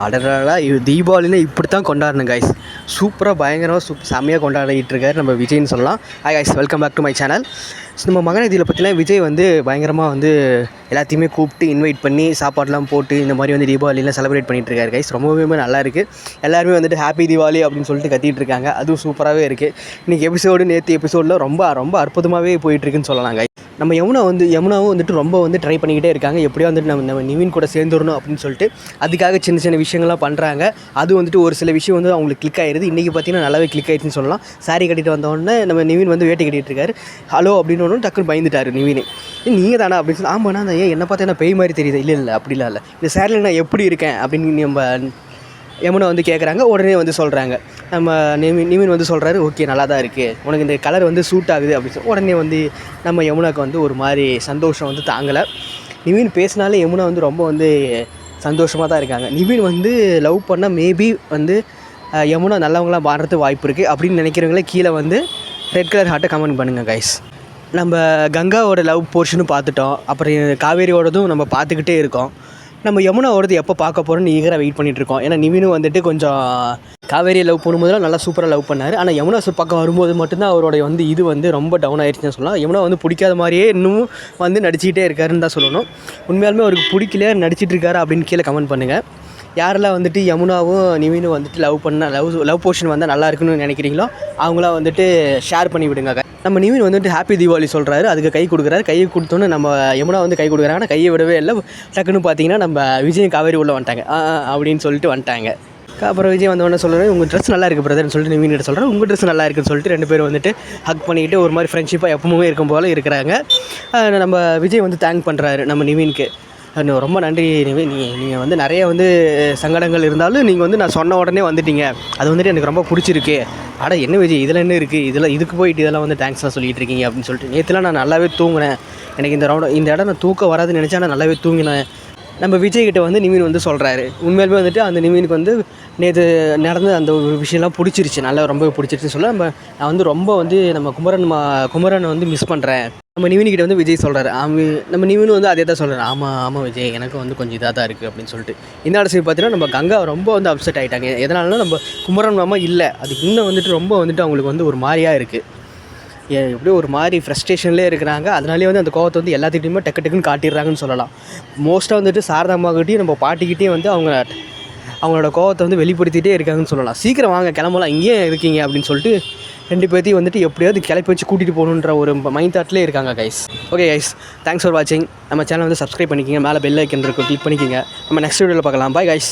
அடடா இது தீபாவளினா இப்படி தான் கொண்டாடணும் கைஸ் சூப்பராக பயங்கரமாக சூப் செம்மையாக கொண்டாடிட்டு இருக்காரு நம்ம விஜய்னு சொல்லலாம் hi guys welcome back to my channel so நம்ம மகனதியில் பற்றிலாம் விஜய் வந்து பயங்கரமாக வந்து எல்லாத்தையுமே கூப்பிட்டு இன்வைட் பண்ணி சாப்பாடுலாம் போட்டு இந்த மாதிரி வந்து தீபாவளிலாம் செலிப்ரேட் பண்ணிகிட்டு இருக்காரு கைஸ் ரொம்பவே நல்லா இருக்குது எல்லாருமே வந்துட்டு ஹாப்பி தீபாவளி அப்படின்னு சொல்லிட்டு கத்திட்டு இருக்காங்க அதுவும் சூப்பராகவே இருக்குது இன்றைக்கி எபிசோடு நேற்று எபிசோடில் ரொம்ப ரொம்ப அற்புதமாகவே போயிட்டுருக்குன்னு சொல்லலாம் கைஸ் நம்ம யமுனா வந்து யமுனாவும் வந்துட்டு ரொம்ப வந்து ட்ரை பண்ணிக்கிட்டே இருக்காங்க. எப்படியோ வந்துட்டு நம்ம நம்ம நிவின் கூட சேர்ந்துடணும் அப்படின்னு சொல்லிட்டு அதுக்காக சின்ன சின்ன விஷயங்கள்லாம் பண்ணுறாங்க அது வந்துட்டு ஒரு சில விஷயம் வந்து அவங்களுக்கு கிளிக் ஆயிடுது இன்றைக்கி பார்த்தீங்கன்னா நல்லாவே கிளிக் ஆயிடுச்சுன்னு சொல்லலாம். சாரி கட்டிட்டு வந்தோடனே நம்ம நிவின் வந்து வேட்டை கட்டிகிட்டு இருக்காரு. ஹலோ அப்படின்னு ஒன்று டக்குன்னு பயந்துட்டாரு நிவின். நீங்கள் தானா அப்படின்னு சொல்லி ஆமாண்ணா நான் ஏன் என்ன பார்த்தா என்ன பேய் மாதிரி தெரியுது? இல்லை இல்லை அப்படிலாம் இல்லை. இந்த சேரில் நான் எப்படி இருக்கேன்? அப்படின்னு நம்ம யமுனா வந்து கேட்குறாங்க உடனே வந்து சொல்கிறாங்க நம்ம நிமி நிமின் வந்து சொல்கிறாரு ஓகே நல்லா தான் இருக்குது உனக்கு இந்த கலர் வந்து சூட் ஆகுது அப்படின்னு சொல்லி உடனே வந்து நம்ம யமுனாவுக்கு வந்து ஒரு மாதிரி சந்தோஷம் வந்து தாங்கலை. நிவின் பேசினாலே யமுனா வந்து ரொம்ப வந்து சந்தோஷமாக தான் இருக்காங்க. நிவின் வந்து லவ் பண்ணால் மேபி வந்து யமுனா நல்லவங்களாம் மாறுறதுக்கு வாய்ப்பு இருக்குது அப்படின்னு நினைக்கிறவங்களே கீழே வந்து ரெட் கலர் ஹார்ட்டை கமெண்ட் பண்ணுங்கள் கைஸ் நம்ம கங்காவோட லவ் போர்ஷனும் பார்த்துட்டோம். அப்புறம் காவேரியோடதும் நம்ம பார்த்துக்கிட்டே இருக்கோம். நம்ம யமுனா யமுனாவோடது எப்போ பார்க்க போகிறோம்னு ஈகராக வெயிட் பண்ணிகிட்டு இருக்கோம். ஏன்னா நிவினும் வந்துட்டு கொஞ்சம் காவேரியை லவ் பண்ணும்போதெல்லாம் நல்லா சூப்பராக லவ் பண்ணார். ஆனால் யமுனா சு பக்கம் வரும்போது மட்டும்தான் அவருடைய வந்து இது வந்து ரொம்ப டவுன் ஆயிடுச்சுன்னு சொல்லலாம். யமுனா வந்து பிடிக்காத மாதிரியே இன்னும் வந்து நடிச்சுக்கிட்டே இருக்காருன்னு தான் சொல்லணும். உண்மையாலுமே அவருக்கு பிடிக்கல நடிச்சிட்டு இருக்காரு அப்படின்னு கீழே கமெண்ட் பண்ணுங்கள் யாரெல்லாம் வந்துட்டு யமுனாவும் நிவினும் வந்துட்டு லவ் பண்ண லவ் லவ் போர்ஷன் வந்தால் நல்லா இருக்குன்னு நினைக்கிறீங்களோ அவங்களாம் வந்துட்டு ஷேர் பண்ணி விடுங்க. நம்ம நிவின் வந்துட்டு ஹாப்பி தீபாவளி சொல்கிறாரு அதுக்கு கை கொடுக்குறாரு. கையை கொடுத்தோன்னே நம்ம யமுனா வந்து கை கொடுக்குறாங்க. ஆனால் கையை விடவே இல்லை. டக்குன்னு பார்த்தீங்கன்னா நம்ம விஜய் காவேரி உள்ளே வந்துட்டாங்க. அப்படின்னு சொல்லிட்டு வந்துட்டாங்க. அப்புறம் விஜய் வந்தவொடனே சொல்கிறேன் உங்கள் ட்ரெஸ் நல்லா இருக்குது பிரதர்னு சொல்லிட்டு நிவின் கிட்ட சொல்கிறேன் உங்கள் ட்ரெஸ் நல்லா இருக்குன்னு சொல்லிட்டு ரெண்டு பேரும் வந்துட்டு ஹக் பண்ணிக்கிட்டு ஒரு மாதிரி ஃப்ரெண்ட்ஷிப்பாக எப்பவுமே இருக்கும் போல் இருக்கிறாங்க. நம்ம விஜய் வந்து தேங்க் பண்ணுறாரு நம்ம நிவின்க்கு. ரொம்ப நன்றி. நிவின் நீங்கள் நீங்கள் வந்து நிறைய வந்து சங்கடங்கள் இருந்தாலும் நீங்கள் வந்து நான் சொன்ன உடனே வந்துட்டீங்க. அது வந்துட்டு எனக்கு ரொம்ப பிடிச்சிருக்கு. அட என்ன விஜய் இதில் என்ன இருக்குது இதில் இதுக்கு போயிட்டு இதெல்லாம் வந்து தேங்க்ஸ்லாம் சொல்லிட்டு இருக்கீங்க அப்படின்னு சொல்லிட்டு நேற்றுலாம் நான் நல்லாவே தூங்கினேன். எனக்கு இந்த ரவுண்ட் இந்த இடம் நான் தூக்கம் வராதுன்னு நினச்சா நான் நல்லாவே தூங்கினேன். நம்ம விஜய்கிட்ட வந்து நிவின் வந்து சொல்கிறாரு உண்மையிலுமே வந்துட்டு அந்த நிவினுக்கு வந்து நேற்று நடந்த அந்த ஒரு விஷயம்லாம் பிடிச்சிருச்சு. நல்லா ரொம்ப பிடிச்சிருச்சுன்னு சொல்ல நம்ம நான் வந்து ரொம்ப வந்து நம்ம குமரன் மா குமரனை வந்து மிஸ் பண்ணுறேன் நம்ம நிவின்கிட்ட வந்து விஜய் சொல்கிறாரு அவன் நம்ம நிவின் வந்து அதே தான் சொல்கிறார் ஆமாம் ஆமாம் விஜய் எனக்கு வந்து கொஞ்சம் இதாக தான் இருக்குது அப்படின்னு சொல்லிட்டு. இந்த இடத்துல பார்த்தீங்கன்னா நம்ம கங்கா ரொம்ப வந்து அப்செட் ஆகிட்டாங்க எதனாலனா நம்ம குமரன் மாமா இல்லை. அது இன்னும் வந்துட்டு ரொம்ப வந்துட்டு அவங்களுக்கு வந்து ஒரு மாதிரியாக இருக்குது எப்படியோ ஒரு மாதிரி ஃப்ரஸ்ட்ரேஷன்லேயே இருக்கிறாங்க. அதனாலே வந்து அந்த கோவத்தை வந்து எல்லாத்துக்கிட்டையுமே டக்கு டக்குன்னு காட்டிடுறாங்கன்னு சொல்லலாம். மோஸ்ட்டாக வந்துட்டு சாரதாம்மாக்கிட்டையும் நம்ம பாட்டிக்கிட்டேயும் வந்து அவங்க அவங்களோட கோவத்தை வந்து வெளிப்படுத்திகிட்டே இருக்காங்கன்னு சொல்லலாம். சீக்கிரம் வாங்க கிளம்பலாம் இங்கேயே இருக்கீங்க அப்படின்னு சொல்லிட்டு ரெண்டு பேர்த்தையும் வந்துட்டு எப்படியாவது கிளப்பி வச்சு கூட்டிகிட்டு போகணுன்ற ஒரு மைண்ட் தாட்லேயே இருக்காங்க guys okay guys thanks for வாட்சிங் நம்ம சேனல் வந்து சப்ஸ்கிரைப் பண்ணிக்கிங்க. மேலே பெல் ஐக்கன் இருக்கும் கிளிக் பண்ணிக்கிங்க. நம்ம நெக்ஸ்ட் வீடியோவில் பார்க்கலாம். Bye guys